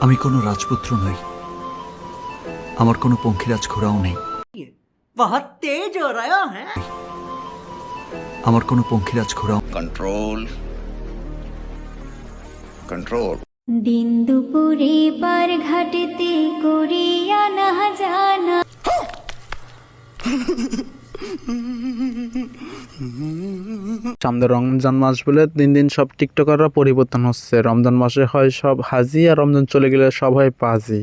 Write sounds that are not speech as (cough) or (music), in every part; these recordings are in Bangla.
আমি কোনো রাজপুত্র নই। আমার কোনো পঙ্খিরাজ ঘোড়াও নেই। আমার কোনো পঙ্খিরাজ ঘোড়াও কন্ট্রোল কন্ট্রোল দিন দুপুরে পার ঘাটেতে করিয়া না জানা। (laughs) সামনে রমজান মাস বলে দিন দিন সব টিকটকাররা পরিবর্তন হচ্ছে। রমজান মাসে হয় সব হাজি আর রমজান চলে গেলে সব হয় পাজি।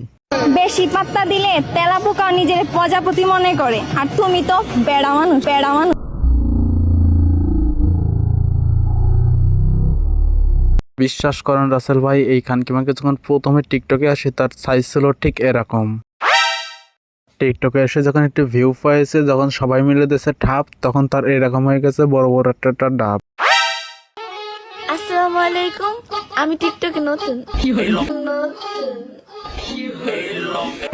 বেশি পাত্তা দিলে তেলা পোকা নিজের প্রজাপতি মনে করে। আর তুমি তো বেড়া মানুষ বেড়া মানুষ। বিশ্বাস করেন রাসেল ভাই এই খানকিমাকে যখন প্রথমে টিকটকে আসে তার সাইজ ছিল ঠিক এরকম। টিকটকে এসে যখন একটু ভিউ পাইছে যখন সবাই মিলে দেশে ঠাপ তখন তার এরকম হয়ে গেছে বড় বড় একটা একটা ডাব। আসসালামু আলাইকুম আমি টিকটকে নতুন।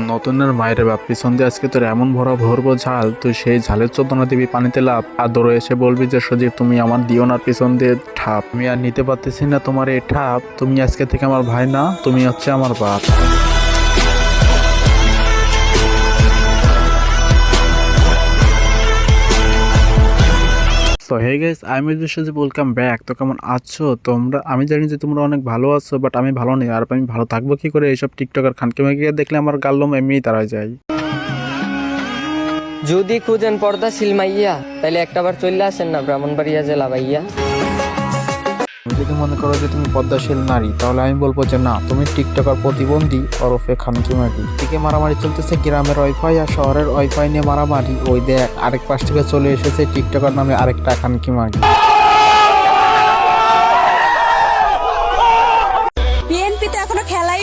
নতুনের মায়ের বাপ পিছন দিয়ে আজকে তোর এমন ভরা ভরবো ঝাল তুই সেই ঝালের চোদনা দিবি পানিতে লাভ আর দৌড়ে এসে বলবি যে সজীব তুমি আমার দিও না পিছন দিয়ে ঠাপ। আমি আর নিতে পারতেছি না তোমার এই ঠাপ তুমি আজকে থেকে আমার ভাই না তুমি হচ্ছে আমার বাপ। তো হে গাইস আমি বিশ্বজিৎ ওয়েলকাম ব্যাক তো কেমন আছো? তোমরা, আমি জানি যে তোমরা অনেক ভালো আছো বাট আমি ভালো নেই। আর আমি ভালো থাকব কি করে? এইসব টিকটকার খানকে মেকে দেখলে আমার গাল্লম এমনিই তারা যায়। যদি খুঁজেন পর্দা সিলমাইয়া তাহলে একটাবার চলে আসেন না ব্রাহ্মণবাড়িয়া জেলা ভাইয়া। তুমি যদি মনে করো যে তুমি পদ্মাশীল নারী, তাহলে আমি বলব যে না, তুমি টিকটকার প্রতিবন্ধী ওরফে খানকি মাটি থেকে মারামারি চলতেছে গ্রামের ওয়াইফাই আর শহরের ওয়াইফাই নিয়ে মারামারি। ওই দেখ, আরেক পাশ থেকে চলে এসেছে টিকটকার নামে আরেকটা খানকি মারি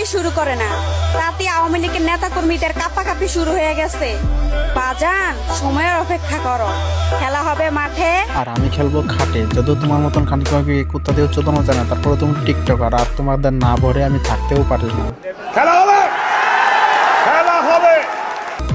শুরু করে না। তাতে আওয়ামী লীগের নেতা কর্মীদের কাপাকাপি শুরু হয়ে গেছে। বাজান সময়ের অপেক্ষা করো। খেলা হবে মাঠে। আর আমি খেলব খাটে। যদি তোমার মতন খানকি তোমাকে কুত্তা দিয়ে চোদনো জানা তারপরে তুমি টিকটক আর তোমাদের না ভরে আমি থাকতেও পারি না।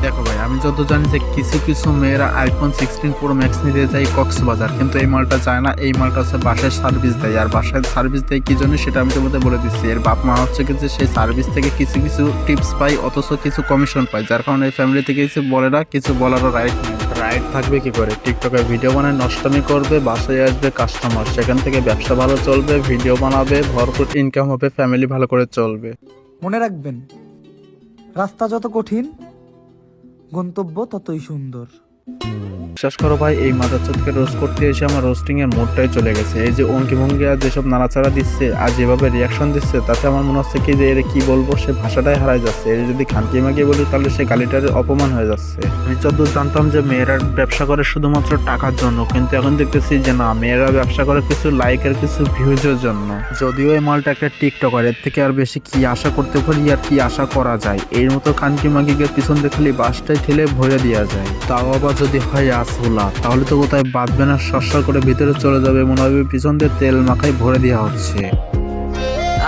দেখো ভাই আমি যত জানি যে কিছু কিছু মেয়েরা আইফোন সিক্সটিন প্রো ম্যাক্স নিতে যায় কক্সবাজার কিন্তু এই মালটা চায় না এই মালটা হচ্ছে বাসায় সার্ভিস দেয়। আর বাসায় সার্ভিস দেয় কি জন্য সেটা আমি তোমাদের বলে দিচ্ছি। এর বাপ মা হচ্ছে কি যে সেই সার্ভিস থেকে কিছু কিছু টিপস পাই অথচ কিছু কমিশন পাই যার কারণে এই ফ্যামিলি থেকে কিছু বলে না কিছু বলারও রাইট নেই। রাইট থাকবে কি করে? টিকটকে ভিডিও বানায় নষ্টমি করবে বাসায় আসবে কাস্টমার সেখান থেকে ব্যবসা ভালো চলবে ভিডিও বানাবে ভরপুর ইনকাম হবে ফ্যামিলি ভালো করে চলবে। মনে রাখবেন রাস্তা যত কঠিন গন্তব্য ততই সুন্দর। বিশ্বাস করো ভাই, এই মাদারচোদকে রোস্ট করতে এসে আমার রোস্টিং এর মোডটাই চলে গেছে। এই যে অঙ্কি ভঙ্গি আর যেসব নাড়াচাড়া দিচ্ছে আর যেভাবে রিয়াকশন দিচ্ছে, তাতে আমার মনে হচ্ছে কি যে এর কি বলব, সে ভাষাটাই হারাই যাচ্ছে। এর যদি খানকি মাগিয়ে বলি, তাহলে সে গালিটার অপমান হয়ে যাচ্ছে। আমি যতদূর জানতাম যে মেয়েরা ব্যবসা করে শুধুমাত্র টাকার জন্য, কিন্তু এখন দেখতেছি যে না, মেয়েরা ব্যবসা করে কিছু লাইকের কিছু ভিউজের জন্য। যদিও এই মালটা একটা টিকটকার এর থেকে আর বেশি কি আশা করতে পারি আর কি আশা করা যায়? এর মতো খানকি মাগিকে পিছন দেখলে বাসটাই ঠেলে ভরে দেওয়া যায়। তাও আবার যদি হয় আসহুলা তাহলে তো কোথায় বাঁধবে না, সরসর করে ভিতরে চলে যাবে, মনে হবে পিছন দিয়ে তেল মাখায় ভরে দেওয়া হচ্ছে।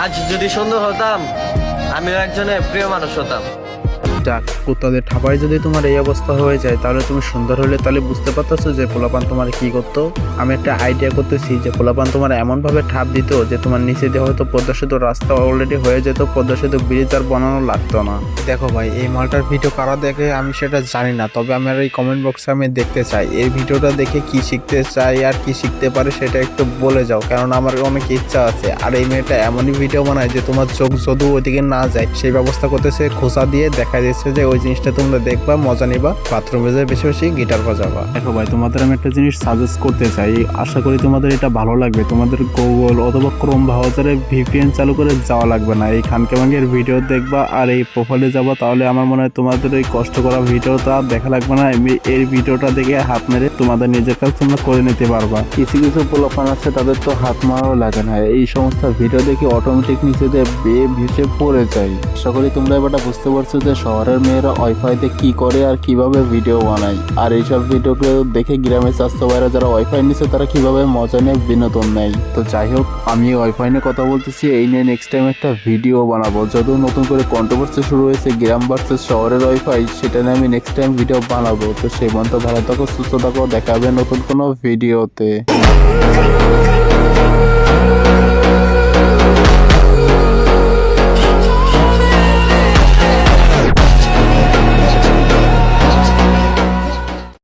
আজ যদি সুন্দর হতাম, আমিও একজনের প্রিয় মানুষ হতাম। যাক কুত্তাদের ঠাপায় যদি তোমার এই অবস্থা হয়ে যায়, তাহলে তুমি সুন্দর হলে তাহলে বুঝতে পারতেছো যে পোলাপান তোমার কি করতো। আমি একটা আইডিয়া করতেছি যে পোলাপান তোমার এমন ভাবে ঠাপ দিত যে তোমার নিচে দিয়ে হয়তো পদ্মা সেতু রাস্তা অলরেডি হয়ে যেত পদ্মা ব্রিজ আর বানানো লাগতো না। দেখো ভাই, এই মালটার ভিডিও কারা দেখে আমি সেটা জানি না, তবে আমার এই কমেন্ট বক্সে আমি দেখতে চাই। এই ভিডিওটা দেখে কি শিখতে চাই আর কি শিখতে পারে সেটা একটু বলে যাও কারণ আমার অনেক ইচ্ছা আছে। আর এই মেয়েটা এমনই ভিডিও বানায় যে তোমার চোখ যদু ওইদিকে না যায়, সেই ব্যবস্থা করতেছে, খোসা দিয়ে দেখা যাচ্ছে যে ওই জিনিসটা তোমরা দেখবা, মজা নিবা বাথরুমে যেয়ে বেশি বেশি গিটার বাজাবা। দেখো ভাই, তোমাদের আমি একটা জিনিস সাজেস্ট করতে চাই। আশা করি তোমাদের এটা ভালো লাগবে। তোমাদের গুগল অথবা ক্রোম ব্রাউজারে ভিপিএন চালু করে যাওয়া লাগবে না। এই খানকে ভিডিও দেখবা আর এই প্রোফাইলে যাবা, তাহলে আমার মনে হয় তোমাদের ওই কষ্ট করা ভিডিওটা দেখা লাগবে না। এই ভিডিওটা দেখে হাত মেরে তোমাদের নিজের কাজ তোমরা করে নিতে পারবা। কিছু কিছু পোলাপান আছে, তাদের তো হাত মারাও লাগে না। এই সমস্ত ভিডিও দেখে অটোমেটিক নিচে দিয়ে বেয়ে ভিসে পড়ে যায়। আশা করি তোমরা এবারটা বুঝতে পারছ যে শহরের মেয়েরা ওয়াইফাইতে কি করে আর কীভাবে ভিডিও বানায়? আর এইসব ভিডিওগুলো দেখে গ্রামের স্বাস্থ্য ভাইরা যারা ওয়াইফাই নিচ্ছে তারা কীভাবে মজা নিয়ে বিনোদন নেয়? তো যাই হোক, আমি ওয়াইফাই নিয়ে কথা বলতেছি। এই নিয়ে নেক্সট টাইম একটা ভিডিও বানাবো। যদিও নতুন করে কন্ট্রোভার্সি শুরু হয়েছে, গ্রাম ভার্সেস শহরের ওয়াইফাই সেটা নিয়ে আমি নেক্সট টাইম ভিডিও বানাবো। তো সেই মতো ভালো থাকো, সুস্থ থাকো দেখা হবে নতুন কোনো ভিডিওতে